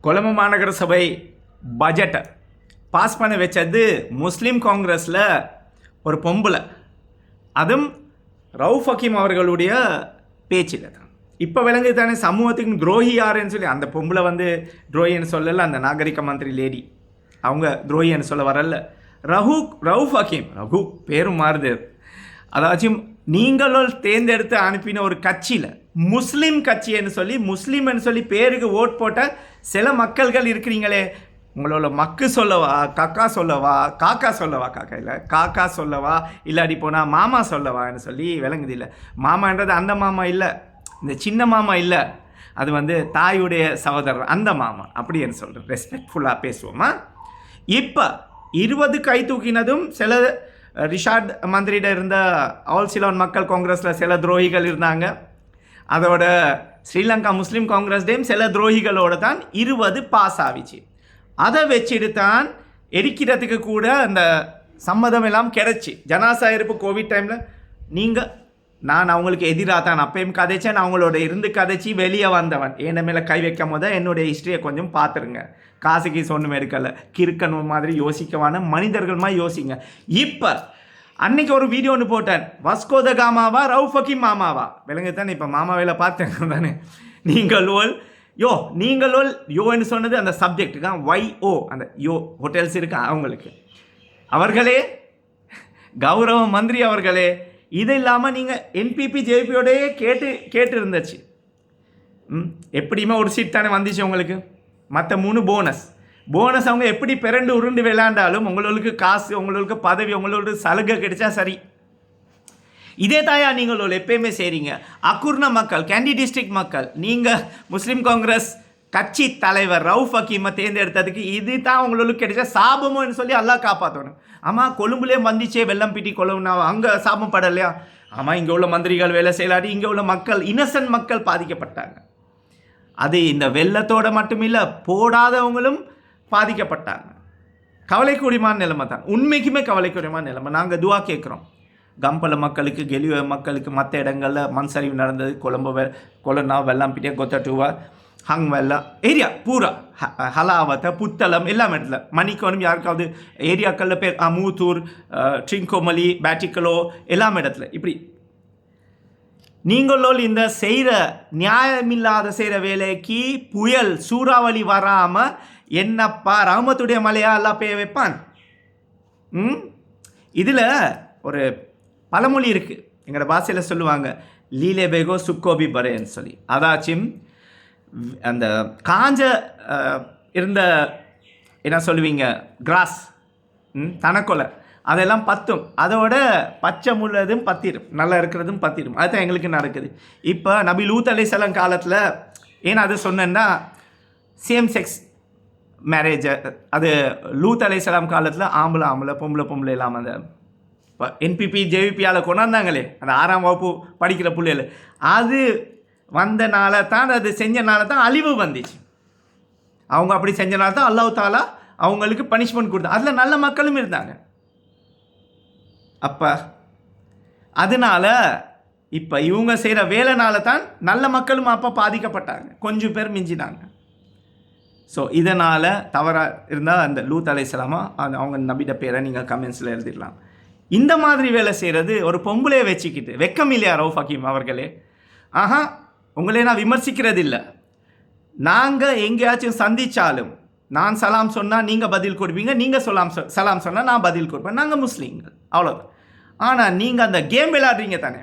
கொழும்பு மாநகர சபை பட்ஜெட்டை பாஸ் பண்ண வச்சது முஸ்லீம் காங்கிரஸில் ஒரு பொம்பளை அதுவும் ரவுஃப் ஹக்கீம் அவர்களுடைய பேச்சில் தான். இப்போ விளங்குது தானே சமூகத்துக்கு துரோகி யாருன்னு சொல்லி. அந்த பொம்பளை வந்து துரோகின்னு சொல்லல அந்த நாகரிக மந்திரி லேடி. அவங்க துரோகின்னு சொல்ல வரல. ரகு ரவுஃப் ஹக்கீம் ரகு பேரும் மாறுது. அதாச்சும் நீங்களும் தேர்ந்தெடுத்து அனுப்பின ஒரு கட்சியில் முஸ்லீம் கட்சின்னு சொல்லி முஸ்லீம்னு சொல்லி பேருக்கு ஓட் போட்ட சில மக்கள்கள் இருக்கிறீங்களே உங்களோட மக்கு சொல்லவா கக்கா சொல்லவா காக்கா சொல்லவா காக்கா இல்லை காக்கா சொல்லவா இல்லாடி போனால் மாமா சொல்லவான்னு சொல்லி விளங்குது இல்லை. மாமான்றது அந்த மாமா இல்லை இந்த சின்ன மாமா இல்லை. அது வந்து தாயுடைய சகோதரர் அந்த மாமா. அப்படின்னு சொல்கிறேன் ரெஸ்பெக்ட்ஃபுல்லாக பேசுவோமா? இப்போ இருபது கை தூக்கினதும் சில ரிஷாட் மந்திரிட இருந்த ஆல் சிலோன் மக்கள் காங்கிரஸில் சில துரோகிகள் இருந்தாங்க. அதோட ஸ்ரீலங்கா முஸ்லீம் காங்கிரஸ் டேம் சில துரோகிகளோடு தான் இருபது பாஸ் ஆகிச்சு. அதை வச்சுட்டு தான் எரிக்கிறதுக்கு கூட அந்த சம்மதம் எல்லாம் கிடச்சி. ஜனாசா இருப்பு கோவிட் டைமில் நீங்கள் நான் அவங்களுக்கு எதிராக தான். அப்பயும் கதைச்சேன் நான் அவங்களோட இருந்து கதைச்சி வெளியே வந்தவன். என்ன மேலே கை வைக்கும் போது என்னுடைய ஹிஸ்ட்ரியை கொஞ்சம் பார்த்துருங்க. காசுக்கு கீசு ஒன்றும் இருக்கல கிறுக்கணும் மாதிரி யோசிக்கவான மனிதர்கள் மாதிரி யோசிங்க. இப்போ அன்னைக்கு ஒரு வீடியோ ஒன்று போட்டேன். வஸ்கோத காமாவா ரவுஃபக்கி மாமாவா? விலங்கு தானே இப்போ மாமாவையில் பார்த்தேன் தானே. நீங்கள் ஓல் யோ நீங்களோல் யோன்னு சொன்னது அந்த சப்ஜெக்ட்டுக்கா ஒய் ஓ அந்த யோ ஹோட்டல்ஸ் இருக்கா அவங்களுக்கு. அவர்களே கௌரவ மந்திரி அவர்களே இது இல்லாமல் நீங்கள் என்பிபி ஜேபியோடையே கேட்டு கேட்டு இருந்துச்சு ம் எப்படியுமே ஒரு சீட் தானே வந்துச்சு உங்களுக்கு? மற்ற மூணு போனஸ் போனஸ் அவங்க எப்படி பிறண்டு உருண்டு விளையாண்டாலும் உங்களுக்கு காசு உங்களுக்கு பதவி உங்களுக்கு சலுகை கிடைச்சா சரி. இதே தாயா நீங்கள் எப்பயுமே செய்கிறீங்க அக்குர்ண மக்கள் கேண்டி டிஸ்ட்ரிக்ட் மக்கள் நீங்கள் முஸ்லீம் காங்கிரஸ் கட்சி தலைவர் ரவுஃப் ஹக்கீமை தேர்ந்தெடுத்ததுக்கு இது தான் உங்களுக்கு கிடைச்ச சாபமோன்னு சொல்லி எல்லாம் காப்பாற்றணும் ஆமாம் கொழும்புலேயே வந்துச்சே வெள்ளம் பிட்டி கொழும்புனா அங்கே சாபம் படலையா? ஆமாம் இங்கே உள்ள மந்திரிகள் வேலை செய்யலாடி இங்கே உள்ள மக்கள் இன்னசென்ட் மக்கள் பாதிக்கப்பட்டாங்க. அது இந்த வெள்ளத்தோட மட்டுமில்லை போடாதவங்களும் பாதிக்கப்பட்டாங்க. கவலைக்கூடியமான நிலைமை தான். உண்மைக்குமே கவலைக்கூடியமான நிலைமை. நாங்கள் துவா கேட்குறோம் கம்பல மக்களுக்கு கெலிவ மக்களுக்கு மற்ற இடங்களில் மண் சரிவு நடந்தது. கொழம்பு வெ கொலனா வெள்ளாம்பிட்டியா கொத்தட்டுவா ஹங் ஏரியா பூரா. ஹ- ஹலாவத்தை புத்தளம் எல்லாம் இடத்துல. மணிக்கோணம் யாருக்காவது? ஏரியாக்களில் பேர் அமூத்தூர் ட்ரிங்கோமலி பேட்டிக்கலோ எல்லாம் இடத்துல. இப்படி. நீங்களோல் இந்த செய்கிற நியாயமில்லாத செய்கிற வேலைக்கு புயல் சூறாவளி வராமல் என்னப்பா ராமத்துடைய மலையா எல்லாம் பேய வைப்பான்? ம்? இதில் ஒரு பழமொழி இருக்குது எங்களோட பாஷையில் சொல்லுவாங்க லீலே பேகோ சுக்கோபி பரேன்னு சொல்லி. அதாச்சும் அந்த காஞ்ச இருந்த என்ன சொல்லுவீங்க கிராஸ் ம் தனக்கொலை அதெல்லாம் பத்தும். அதோட பச்சை முள்ளதும் பத்திரும். நல்லா இருக்கிறதும் பத்திரும். அதுதான் எங்களுக்கு நடக்குது. இப்போ நபி லூத் அலிசலம் காலத்தில் ஏன் அது சொன்னேன்னா சேம் செக்ஸ் மேரேஜை அது லூத் அலிசலாம் காலத்தில் ஆம்பளை ஆம்பளை பொம்பளை பொம்பளை இல்லாமல் அந்த இப்போ என்பிபி ஜேவிபியால் கொண்டாந்தாங்களே. அந்த ஆறாம் வகுப்பு படிக்கிற பிள்ளைகள் அது வந்தனால தான் அது செஞ்சனால தான் அழிவு வந்துச்சு. அவங்க அப்படி செஞ்சனால தான் அல்லாஹ் தாலா அவங்களுக்கு பனிஷ்மெண்ட் கொடுத்தா. அதில் நல்ல மக்களும் இருந்தாங்க. அப்போ அதனால் இப்போ இவங்க செய்கிற வேலைனால தான் நல்ல மக்களும் அப்போ பாதிக்கப்பட்டாங்க. கொஞ்சம் பேர் மிஞ்சினாங்க. ஸோ இதனால் தவறாக இருந்தால் அந்த லூத் அலைசலாமா அந்த அவங்க நபிட பேரை நீங்கள் கமெண்ட்ஸில் எழுதிடலாம். இந்த மாதிரி வேலை செய்கிறது ஒரு பொம்பளையை வச்சுக்கிட்டு வெக்கம் இல்லையா ரவுஃப் ஹக்கீம் அவர்களே? ஆஹா உங்களே நான் விமர்சிக்கிறது இல்லை நாங்கள் எங்கேயாச்சும் சந்தித்தாலும் நான் சலாம் சொன்னால் நீங்கள் பதில் கொடுப்பீங்க நீங்கள் சொல்லாம் சொ- சலாம் சொன்னால் நான் பதில் கொடுப்பேன். நாங்கள் முஸ்லீம்கள் அவ்வளோதான் ஆனால் நீங்கள் அந்த கேம் விளையாடுறீங்க தானே?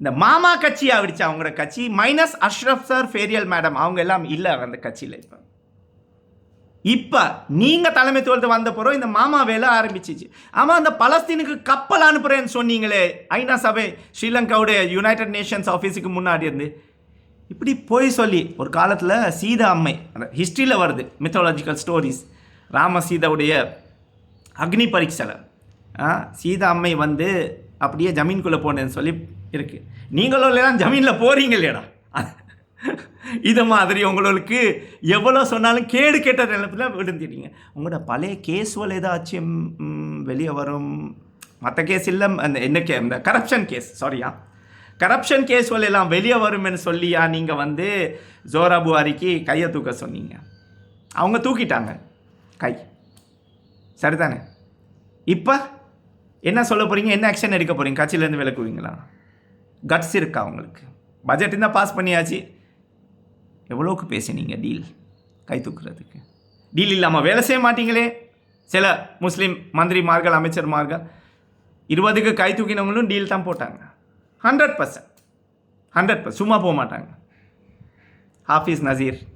இந்த மாமா கட்சி ஆகிடுச்சு அவங்களோட கட்சி? Minus Ashraf sir Fariyal madam அவங்க எல்லாம் இல்லை அந்த கட்சியில் இப்போ. இப்போ நீங்கள் தலைமைத்துவத்தை வந்த பிறகு இந்த மாமா வேலை ஆரம்பிச்சிச்சு. ஆமாம் அந்த பலஸ்தீனுக்கு கப்பல் அனுப்புகிறேன்னு சொன்னீங்களே ஐநா சபை ஸ்ரீலங்காவுடைய யுனைடெட் நேஷன்ஸ் ஆஃபீஸுக்கு முன்னாடி இருந்து. இப்படி போய் சொல்லி ஒரு காலத்தில் சீதா அம்மை அந்த ஹிஸ்ட்ரியில் வருது மித்தாலஜிக்கல் ஸ்டோரிஸ் ராம சீதாவுடைய அக்னி பரீட்சலை ஆ, சீதா அம்மை வந்து அப்படியே ஜமீன்குள்ளே போனேன்னு சொல்லி இருக்கு. நீங்களும் இல்லையா ஜமீனில் போகிறீங்க இல்லையடா. இது மாதிரி உங்களுக்கு எவ்வளோ சொன்னாலும் கேடு கேட்ட நிலத்தில் விழுந்துட்டீங்க. உங்களோட பழைய கேஸுவல் ஏதாச்சும் வெளியே வரும்? மற்ற கேஸ் இல்லை அந்த என்ன கே இந்த கரப்ஷன் கேஸ் சாரியா கரப்ஷன் கேஸ் எல்லாம் வெளியே வரும்னு சொல்லியா? நீங்கள் வந்து ஜோரா புவாரிக்கு கையை தூக்க சொன்னீங்க. அவங்க தூக்கிட்டாங்க. கை. சரிதானே? இப்போ என்ன சொல்ல போகிறீங்க என்ன ஆக்ஷன் எடுக்க போகிறீங்க கட்சியிலேருந்து விளக்குவீங்களா கட்ஸ் இருக்கா உங்களுக்கு? பட்ஜெட் இருந்தால் பாஸ் பண்ணியாச்சு. எவ்வளோக்கு பேசினீங்க டீல்? கை தூக்குறதுக்கு. டீல் இல்லாமல் வேலை செய்ய மாட்டீங்களே? சில முஸ்லீம் மந்திரிமார்கள் அமைச்சர்மார்கள் இருபதுக்கு கை தூக்கினவங்களும் டீல் தான் போட்டாங்க. ஹண்ட்ரட் பர்சன்ட் ஹண்ட்ரட் பர்சன்ட் சும்மா போக மாட்டாங்க. ஹாஃபீஸ் நசீர்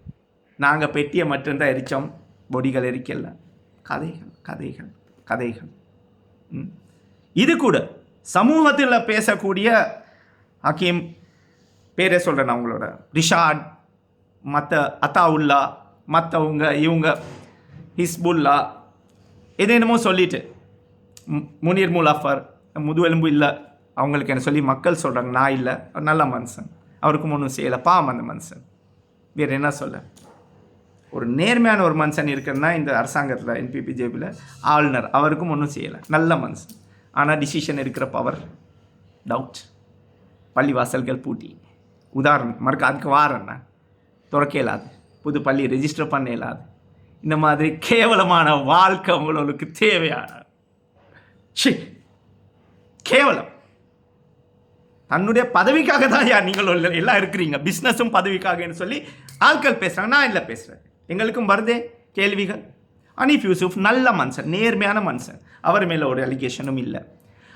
நாங்கள் பெட்டியை மட்டும்தான் எரித்தோம் பொடிகள் எரிக்கல. கதைகள் கதைகள் கதைகள். ம். இது கூட சமூகத்தில் பேசக்கூடிய ஹக்கீம் பேரே சொல்கிறேன் நான் உங்களோட. ரிஷாட் மற்ற அத்தாவுல்லா மற்றவங்க இவங்க ஹிஸ்புல்லா என்னென்னமோ சொல்லிட்டு. மு- முனீர் முலாஃபர் முதுவெலும்பு இல்லை. அவங்களுக்கு என்ன சொல்லி மக்கள் சொல்கிறாங்க நான் இல்லை. நல்ல மனுஷன். அவருக்கும் ஒன்றும் செய்யலை. பாவம் அந்த மனுஷன். வேறு என்ன சொல்ல? ஒரு நேர்மையான ஒரு மனுஷன் இருக்குன்னா இந்த அரசாங்கத்தில் என்பிபி ஜேபியில் ஆளுநர். அவருக்கும் ஒன்றும் செய்யலை. நல்ல மனுஷன். ஆனால் டிசிஷன் எடுக்கிற பவர் டவுட் பள்ளிவாசல்கள் பூட்டி. உதாரணம் மறுக்க அதுக்கு வாரண்ணா திறக்க இயலாது. புது பள்ளி ரெஜிஸ்டர் பண்ண இயலாது. இந்த மாதிரி கேவலமான வாழ்க்கை உங்களுக்கு தேவையான ச்சீ. கேவலம். தன்னுடைய பதவிக்காக தான் யார் நீங்கள் எல்லாம் இருக்கிறீங்க. பிஸ்னஸும் பதவிக்காகன்னு சொல்லி ஆட்கள் பேசுகிறாங்க நான் இல்லை பேசுகிறேன் எங்களுக்கும் வருதே கேள்விகள். அனீஃப் யூசுஃப் நல்ல மனுஷன் நேர்மையான மனுஷன். அவர் மேலே ஒரு அலிகேஷனும் இல்லை.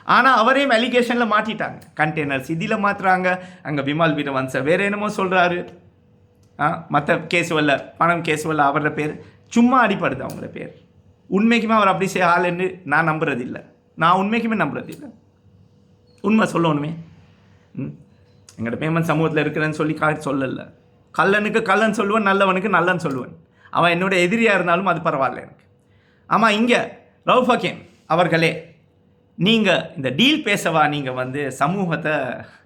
ஆனால் அவரையும் அலிகேஷனில் மாட்டிட்டாங்க. கண்டெய்னர்ஸ் இதில் மாற்றுறாங்க அங்கே விமல் வீரவன்சர் வேறு என்னமோ சொல்கிறாரு மற்ற கேசுவல்ல பணம் கேசுவல்ல அவரோட பேர் சும்மா அடிப்படுது அவங்கள பேர். உண்மைக்குமே அவர் அப்படி செய்ய ஆளுன்னு நான் நம்புறதில்ல. நான் உண்மைக்குமே நம்புறதில்லை. உண்மை சொல்லணுமே. ம். எங்களோட பேமெண்ட் சமூகத்தில் இருக்கிறேன்னு சொல்லி கா சொல்லல. கல்லனுக்கு கல்லன் சொல்லுவேன் நல்லவனுக்கு நல்லன் சொல்லுவேன். அவன் என்னோட எதிரியாக இருந்தாலும் அது பரவாயில்ல எனக்கு. ஆமாம் இங்கே ரவுஃப் ஹக்கீம் அவர்களே நீங்கள் இந்த டீல் பேசவா நீங்கள் வந்து சமூகத்தை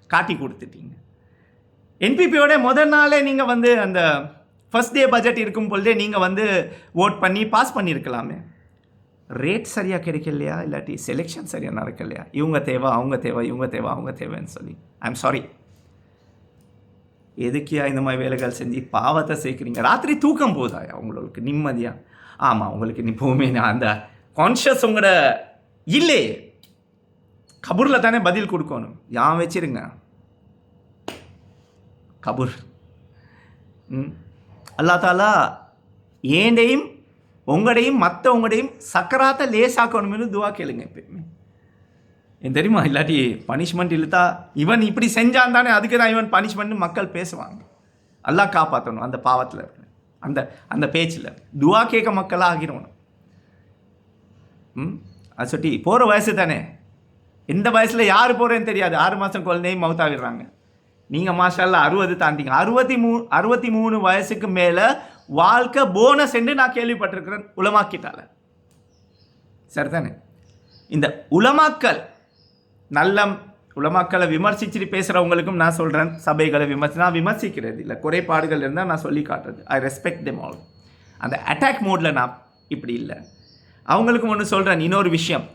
காட்டி கொடுத்துட்டீங்க. என்பிபியோட முதல் நாளே நீங்கள் வந்து அந்த ஃபர்ஸ்ட் டே பட்ஜெட் இருக்கும் பொழுதே நீங்கள் வந்து ஓட் பண்ணி பாஸ் பண்ணியிருக்கலாமே ரேட் சரியாக கிடைக்கலையா? இல்லாட்டி செலெக்ஷன் சரியாக நடக்கலையா? இவங்க தேவை அவங்க தேவை இவங்க தேவை அவங்க தேவைன்னு சொல்லி. ஐம் சாரி எதுக்கியா இந்த மாதிரி வேலைகள் செஞ்சு பாவத்தை சேர்க்குறீங்க? ராத்திரி தூக்கம் போதாயா உங்களுக்கு நிம்மதியாக ஆமாம் உங்களுக்கு இப்போவுமே நான் அந்த கான்ஷியஸ் உங்களோட இல்லையே கபூரில் தானே பதில் கொடுக்கணும். யான் வச்சிருங்க. கபூர். ம்? அல்லா தாலா ஏண்டையும் உங்களையும் மற்றவங்களையும் சக்கராத்தை லேசாக்கணும்னு துவா கேளுங்க எப்பயுமே. என் தெரியுமா? இல்லாட்டி பனிஷ்மெண்ட் இழுத்தா இவன் இப்படி செஞ்சான் தானே அதுக்கு தான் இவன் பனிஷ்மெண்ட் மக்கள் பேசுவாங்க. எல்லாம் காப்பாற்றணும் அந்த பாவத்தில். அந்த அந்த பேச்சில். துவா கேட்க மக்களாக ஆகிடணும் ம்? அது சொல்லி போகிற வயசு தானே. எந்த வயசில் யார் போகிறேன்னு தெரியாது. ஆறு மாதம் குழந்தையும் மவுத்தாகிடுறாங்க. நீங்கள் மாஷால்ல அறுபது தாண்டிங்க அறுபத்தி மூ அறுபத்தி மூணு வயசுக்கு மேலே வாழ்க்கை போனஸ் என்று நான் கேள்விப்பட்டிருக்கிறேன் உலமாக்கிட்டால. சரிதானே? இந்த உலமாக்கல் நல்ல உலமாக்களை விமர்சிச்சுட்டு பேசுகிறவங்களுக்கும் நான் சொல்கிறேன் சபைகளை விமர்சி நான் விமர்சிக்கிறது இல்லை குறைபாடுகள் இருந்தால் நான் சொல்லி காட்டுறது. ஐ ரெஸ்பெக்ட் தெம் ஆல் அந்த அட்டாக் மோடில் நான் இப்படி இல்லை. அவங்களுக்கும் ஒன்று சொல்கிறேன் இன்னொரு விஷயம்.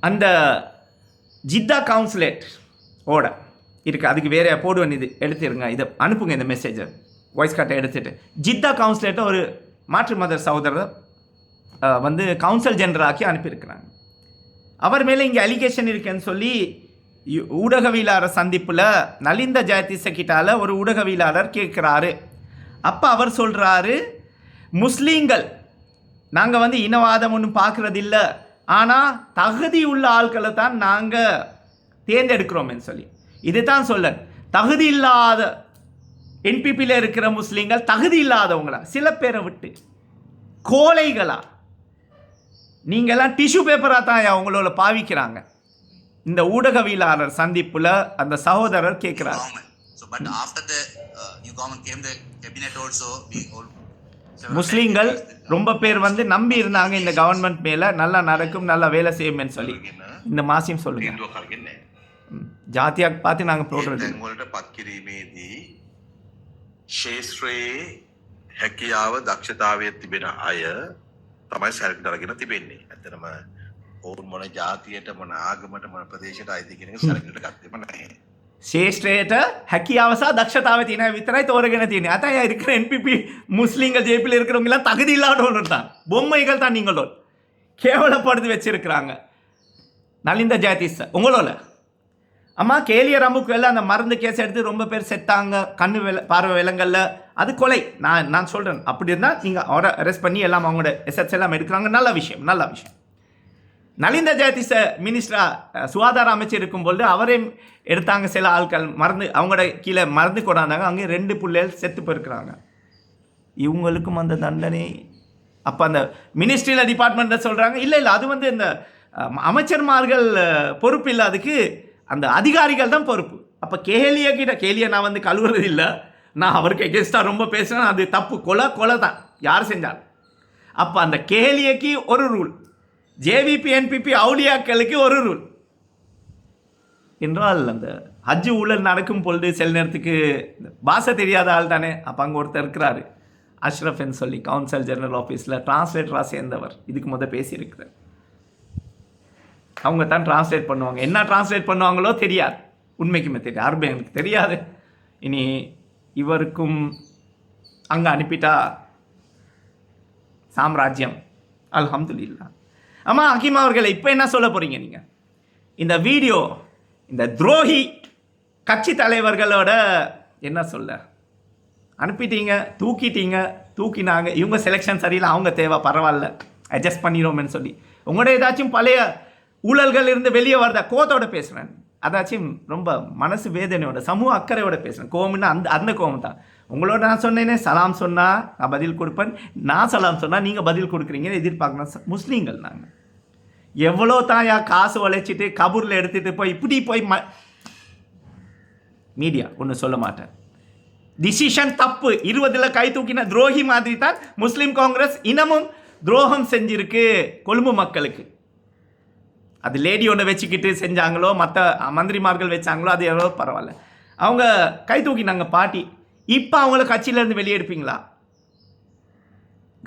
அந்த ஜித்தா கவுன்சிலேட் ஓட இருக்குது அதுக்கு வேற போடுவேன் இது. எடுத்துருங்க இதை அனுப்புங்க இந்த மெசேஜை வாய்ஸ் கார்ட்டை எடுத்துகிட்டு ஜித்தா கவுன்சிலேட்டை ஒரு மாற்று மத சகோதரர் வந்து கவுன்சில் ஜெனரலாக்கி அனுப்பியிருக்கிறாங்க. அவர் மேலே இங்கே அலிகேஷன் இருக்குன்னு சொல்லி ஊடகவியலாளர் சந்திப்பில் நலிந்த ஜெயதிச ஒரு ஊடகவியலாளர் கேட்குறாரு. அப்போ அவர் சொல்கிறாரு முஸ்லீம்கள் நாங்கள் வந்து இனவாதம் ஒன்றும் பார்க்குறதில்ல. ஆனால் தகுதி உள்ள ஆட்களை தான் நாங்கள் தேர்ந்தெடுக்கிறோம்னு சொல்லி. இதுதான் சொல்ல தகுதி இல்லாத என்பிபியில் இருக்கிற முஸ்லீம்கள் தகுதி இல்லாதவங்களா? சில பேரை விட்டு. கோழைகளா? நீங்கெல்லாம் டிஷ்யூ பேப்பராக தான் அவங்களோட பாவிக்கிறாங்க. இந்த ஊடகவியலாளர் சந்திப்புல அந்த சகோதரர் கேட்குறாரு the uh, முஸ்லீம்கள் ரொம்ப பேர் வந்து நம்பி இருந்தாங்க இந்த கவர்மெண்ட் மேல நல்லா நடக்கும் நல்லா வேலை செய்யும்னு சொல்லி. இந்த மாசியம் சொல்லுங்க. තීන්දුවක් අරගෙන නැහැ. ம். ජාතියක් பார்த்து நாங்கள் போடுறது තැන් වලට පත් කිරීමේදී ශේෂත්‍රයේ හැකියාව දක්ෂතාවය තිබෙන අය තමයි සැලකට අරගෙන තිබෙන්නේ. ඇත්තටම ඔවුන් මොන ජාතියට මොන ආගමට මොන ප්‍රදේශයට අයිති කියන එක සැලකට ගත්තෙම නැහැ. ශේෂ්ත්‍රයට හැකියාව සහ දක්ෂතාව තියෙන විතරයි තෝරගෙන තියෙන්නේ. අතයි இருக்கிற NPP முஸ்லீம்கள் ஜேபியில் இருக்கிறவங்க எல்லாம் தகுதி இல்லாதவங்க தான் பொம்மைகள் தான் நீங்களோட கேவலப்படுத்தி வச்சிருக்கிறாங்க நலிந்த ஜாதிஸ் உங்களோட அம்மா கேலிய ரம்புக்கு அந்த மருந்து கேஸ் எடுத்து ரொம்ப பேர் செத்தாங்க கண்ணு வெல பார்வை விலங்கல்ல. அது கொலை. நான் நான் சொல்கிறேன் அப்படி இருந்தால் நீங்கள் அவரை அரெஸ்ட் பண்ணி எல்லாம் அவங்களோட எஸ்எஸ் எல்லாம் எடுக்கிறாங்க. நல்ல விஷயம் நல்ல விஷயம். நலிந்த ஜெயதிச மினிஸ்டரா சுகாதார அமைச்சர் இருக்கும்பொழுது அவரே எடுத்தாங்க சில ஆட்கள். மருந்து அவங்களோட கீழே மருந்து கொண்டாந்தாங்க. அங்கே ரெண்டு பிள்ளைகள் செத்து போயிருக்கிறாங்க. இவங்களுக்கும் அந்த தண்டனை. அப்போ அந்த மினிஸ்ட்ரியில் டிபார்ட்மெண்ட்டில் சொல்கிறாங்க இல்லை இல்லை அது வந்து இந்த அமைச்சர்மார்கள் பொறுப்பு இல்லாததுக்கு அந்த அதிகாரிகள் தான் பொறுப்பு. அப்போ கேலிய கிட்ட கேலியை நான் வந்து கழுவுறது இல்லை. நான் அவருக்கு எகென்ஸ்டாக ரொம்ப பேசுகிறேன் அது தப்பு. கொலை கொலை தான். யார் செஞ்சாலும். அப்போ அந்த கேலியக்கு ஒரு ரூல் ஜேவிபி என்பிபி அவுலியாக்களுக்கு ஒரு ரூல் என்றால் அந்த ஹஜ் ஊழல் நடக்கும் பொழுது சில நேரத்துக்கு இந்த பாஷை தெரியாத ஆள் தானே. அப்போ அங்கே ஒருத்தர் இருக்கிறாரு. அஷ்ரஃப்னு சொல்லி கவுன்சில் ஜெனரல் ஆஃபீஸில் டிரான்ஸ்லேட்டராக சேர்ந்தவர். இதுக்கு முத பேசியிருக்கிறார். அவங்க தான் டிரான்ஸ்லேட் பண்ணுவாங்க. என்ன டிரான்ஸ்லேட் பண்ணுவாங்களோ தெரியாது. உண்மைக்குமே தெரியாது. யாருமே எனக்கு தெரியாது. இனி இவருக்கும் அங்கே அனுப்பிட்டா சாம்ராஜ்யம். அல்ஹம்துலில்லா. அம்மா ஹக்கீம் அவர்களை இப்போ என்ன சொல்ல போகிறீங்க நீங்கள் இந்த வீடியோ இந்த துரோகி கட்சி தலைவர்களோட என்ன சொல்ல? அனுப்பிட்டீங்க தூக்கிட்டீங்க தூக்கினாங்க. இவங்க செலெக்ஷன் சரியில்லை அவங்க தேவை பரவாயில்ல. அட்ஜஸ்ட் பண்ணிடுவோம்னு சொல்லி. உங்களோட ஏதாச்சும் பழைய ஊழல்கள் இருந்து வெளியே வரத கோத்தோட பேசுகிறேன் அதாச்சும் ரொம்ப மனசு வேதனையோட சமூக அக்கறையோட பேசுகிறேன் கோவம்னா அந்த அந்த கோவம் தான். உங்களோட நான் சொன்னேனே சலாம் சொன்னால் நான் பதில் கொடுப்பேன். நான் சலாம் சொன்னால் நீங்கள் பதில் கொடுக்குறீங்கன்னு எதிர்பார்க்கணும் முஸ்லீம்கள் நாங்கள் எவ்வளோ தாயா காசு உழைச்சிட்டு கபூரில் எடுத்துகிட்டு போய் இப்படி போய் ம மீடியா ஒன்று சொல்ல மாட்டேன். டிசிஷன் தப்பு. இருபதில் கை தூக்கின துரோகி மாதிரி தான் முஸ்லீம் காங்கிரஸ் இனமும் துரோகம் செஞ்சிருக்கு கொழும்பு மக்களுக்கு. அது லேடி ஒன்று வச்சுக்கிட்டு செஞ்சாங்களோ மற்ற மந்திரிமார்கள் வச்சாங்களோ அது எவ்வளோ பரவாயில்ல. அவங்க கை தூக்கினாங்க பாட்டி. இப்போ அவங்கள கட்சியிலேருந்து வெளியே எடுப்பீங்களா?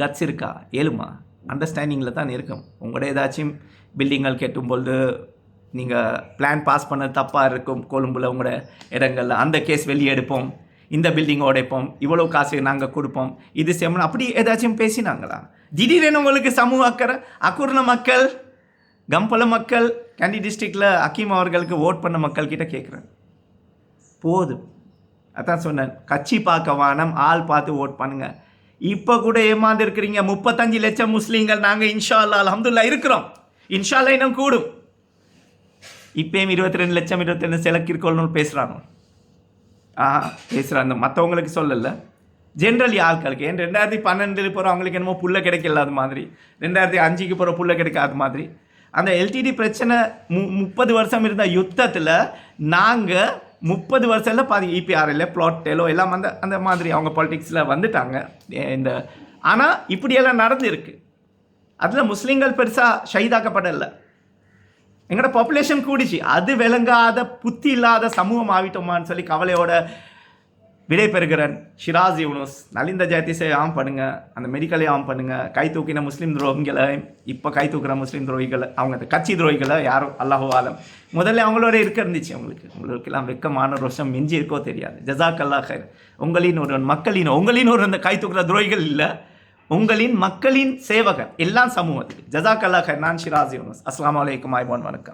கட்ஸ் இருக்கா? ஏழுமா? அண்டர்ஸ்டாண்டிங்கில் தான் இருக்கும். உங்களோட ஏதாச்சும் பில்டிங்கள் கெட்டும் பொழுது நீங்கள் பிளான் பாஸ் பண்ண தப்பாக இருக்கும். கொழும்புல உங்களோட இடங்களில் அந்த கேஸ் வெளியே எடுப்போம். இந்த பில்டிங் உடைப்போம். இவ்வளோ காசு நாங்கள் கொடுப்போம். இது செம்மன் அப்படி ஏதாச்சும் பேசினாங்களா? திடீரென உங்களுக்கு சமூக அக்கறை அக்குர்ண மக்கள் கம்பல மக்கள் கண்டி டிஸ்ட்ரிக்டில் அக்கீம் அவர்களுக்கு ஓட் பண்ண மக்கள் கிட்ட கேட்குறேன் போதும். அதான் சொன்னேன். கட்சி பார்க்க வானம் ஆள் பார்த்து ஓட் பண்ணுங்க. இப்போ கூட ஏமாந்து இருக்கிறீங்க. முப்பத்தஞ்சு லட்சம் முஸ்லீம்கள் நாங்கள் இன்ஷா அல்லா இருக்கிறோம். இன்ஷா அல்லா இன்னும் கூடும். இப்பயும் இருபத்தி ரெண்டு லட்சம் இருபத்தி ரெண்டு செலக்கிருக்கோள்னு பேசுகிறாங்க ஆ பேசுகிறாங்க மற்றவங்களுக்கு சொல்லல. ஜென்ரலி ஆட்களுக்கு. ஏன் ரெண்டாயிரத்தி பன்னெண்டில் போகிற அவங்களுக்கு என்னமோ புல்ல கிடைக்கல அது மாதிரி. ரெண்டாயிரத்தி அஞ்சுக்கு போகிற புல்ல கிடைக்காத மாதிரி. அந்த எல்டிடி பிரச்சனை மு முப்பது வருஷம் இருந்த யுத்தத்தில் நாங்கள் முப்பது வருஷத்தில் பாதி இபிஆர்எல்ல இபிஆர்எல் எல்லாம் அந்த அந்த மாதிரி அவங்க பாலிட்டிக்ஸில் வந்துட்டாங்க. இந்த ஆனால் இப்படியெல்லாம் நடந்திருக்கு. அதில் முஸ்லீம்கள் பெருசாக ஷைதாக்கப்படலை. எங்களோட பாப்புலேஷன் கூடிச்சு. அது விளங்காத புத்தி இல்லாத சமூகம் ஆகிட்டோமான்னு சொல்லி கவலையோட விடைபெறுகிறேன். ஷிராஸ் யூனுஸ் நலிந்த ஜாத்திஸை ஆம் பண்ணுங்க அந்த மெடிக்கலை ஆம் பண்ணுங்க. கை தூக்கின முஸ்லீம் துரோகிகளை இப்போ கை தூக்குற முஸ்லீம் துரோகிகளை அவங்க அந்த கட்சி துரோகிகளை யாரும் அல்லாஹோ ஆலம். முதல்ல அவங்களோட இருக்க இருந்துச்சு அவங்களுக்கு. உங்களுக்கெல்லாம் வெக்கமான ரோஷம் மிஞ்சி இருக்கோ தெரியாது. ஜசாக் அல்லாஹ் உங்களின் ஒரு மக்களின் உங்களின் ஒரு அந்த கை தூக்குற துரோகிகள் இல்லை. உங்களின் மக்களின் சேவகர் எல்லாம் சமூகத்துக்கு. ஜசாக் அல்லாஹ் நான் ஷிராஸ் யூனுஸ். அஸ்லாம் அலைக்கும் ஆய்வான் வணக்கம்.